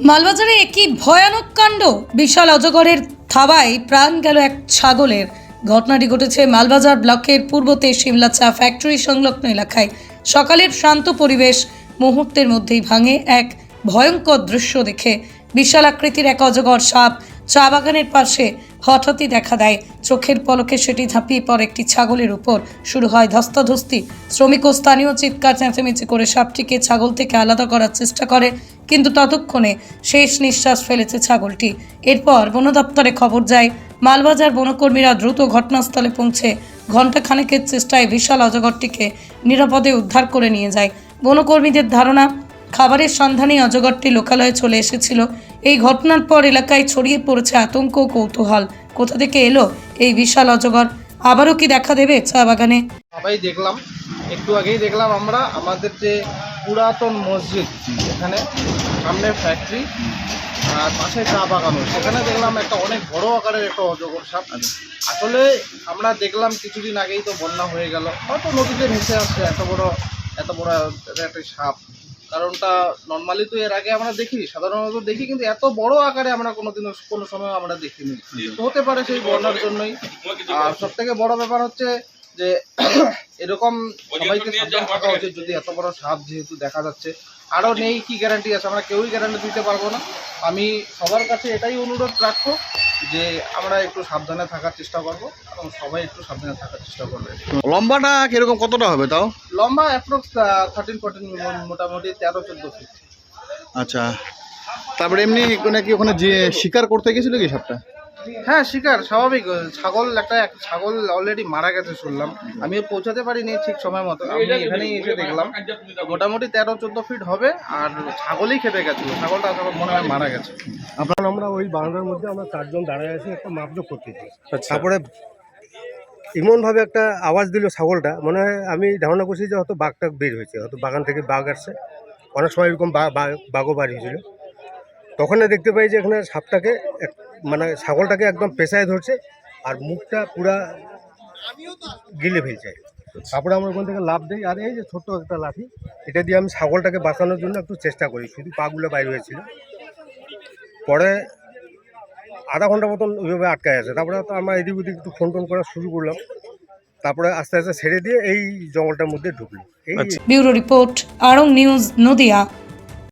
মালবাজারে একই ভয়ানক কাণ্ড। বিশাল অজগরের থাবায় প্রাণ গেল এক ছাগলের। ঘটনাটি ঘটেছে মালবাজার ব্লকের পূর্বতে শিমলা চা ফ্যাক্টরি সংলগ্ন এলাকায়। সকালের শান্ত পরিবেশ মুহূর্তের মধ্যেই ভাঙে এক ভয়ঙ্কর দৃশ্য দেখে বিশাল আকৃতির এক অজগর সাপ চা বাগানের পাশে হঠাৎই দেখা দেয়। চোখের পলকে সেটি ঝাঁপিয়ে পড়ে একটি ছাগলের উপর। শুরু হয় ধস্তাধস্তি। শ্রমিক ও স্থানীয় চিৎকার, চেঁচামেচি করে সাপটিকে ছাগল থেকে আলাদা করার চেষ্টা করে। কিন্তু ততক্ষণে শেষ নিঃশ্বাস ফেলেছে ছাগলটি। এরপর বন দপ্তরে খবর যায়, মালবাজার বনকর্মীরা দ্রুত ঘটনাস্থলে পৌঁছে ঘণ্টা খানেকের চেষ্টায় বিশাল অজগরটিকে নিরাপদে উদ্ধার করে নিয়ে যায়। বনকর্মীদের ধারণা, খাবারের সন্ধানে অজগরটি লোকালয়ে চলে এসেছিল। এই ঘটনার পর এলাকায় ছড়িয়ে পড়েছে আতঙ্ক কৌতূহল। কোথা থেকে এলো এই বিশাল অজগর? আবারও কি দেখা দেবে চা বাগানে? সবাই দেখলাম, একটু আগেই দেখলাম আমরা। আমাদের যে পুরাতন মসজিদ এখানে সামনে ফ্যাক্টরি আর পাশে চা বাগানো সেখানে দেখলাম একটা অনেক বড় আকারের একটা অজগর সাপ। আসলে আমরা দেখলাম কিছুদিন আগেই তো বন্যা হয়ে গেল। হয়তো নদীতে ভেসে আসছে এত বড় এত বড় একটা সাপ। কারণটা নর্মালি তো এর আগে আমরা দেখি সাধারণত দেখি কিন্তু এত বড় আকারে আমরা কোনোদিনও কোনো সময় আমরা দেখিনি। তো হতে পারে সেই বন্যার জন্যই। আর সব থেকে বড় ব্যাপার হচ্ছে যে এরকম সবাইকে সাবধান থাকা উচিত যদি এত বড় সাপ যেহেতু দেখা যাচ্ছে। আরও নেই কি গ্যারান্টি আছে? আমরা কেউই গ্যারান্টি দিতে পারব না। আমি সবার কাছে এটাই অনুরোধ রাখব যে আমরা একটু সাবধানে থাকার চেষ্টা করব এবং সবাই একটু সাবধানে থাকার চেষ্টা করবে। লম্বাটা কীরকম কতটা হবে তাও? লম্বা অ্যাপ্রক্স থার্টিন ফোরটিন মোটামুটি তেরো চোদ্দ ফিট আচ্ছা। তারপরে এমনি নাকি ওখানে যে শিকার করতে গেছিল কি সাপটা? হ্যাঁ শিকার স্বাভাবিক। ছাগল একটা এক ছাগল অলরেডি মারা গেছে শুনলাম। আমিও পৌঁছাতে পারিনি ঠিক সময় মতো। আমি এখানেই এসে দেখলাম। মোটামুটি তেরো চোদ্দ ফিট হবে আর ছাগলই খেতে গেছিল। ছাগলটা আসলে মনে হয় মারা গেছে। আপনার আমরা ওই বারান্দার মধ্যে আমরা চারজন দাঁড়ায় আছি একটা মাপজোক করতেছি তারপরে এমনভাবে একটা আওয়াজ দিল ছাগলটা। মনে হয় আমি ধারণা করছি যে হয়তো বাঘটা বের হয়েছে হয়তো বাগান থেকে বাঘ আসছে। অনেক সময় এরকম বাঘও বাড়ি হয়েছিল। তখন দেখতে পাই যে এখানে সাপটাকে এক- মানে ছাগলটাকে একদম পেশায় ধরছে আর মুখটা পুরা গিলে ফেলছে। তারপরে আমরা ওখান থেকে লাভ দিই। আর এই যে ছোট্ট একটা লাঠি এটা দিয়ে আমি ছাগলটাকে বাঁচানোর জন্য একটু চেষ্টা করি। শুধু পাগুলো বাইর হয়েছিল। পরে আধা ঘণ্টা মতন ওইভাবে আটকায় আছে। তারপরে তো আমরা এদিক ওদিক একটু ফোন টোন করা শুরু করলাম। তারপরে আস্তে আস্তে ছেড়ে দিয়ে এই জঙ্গলটার মধ্যে ঢুকলো। এই ব্যুরো রিপোর্ট আরং নিউজ নদিয়া।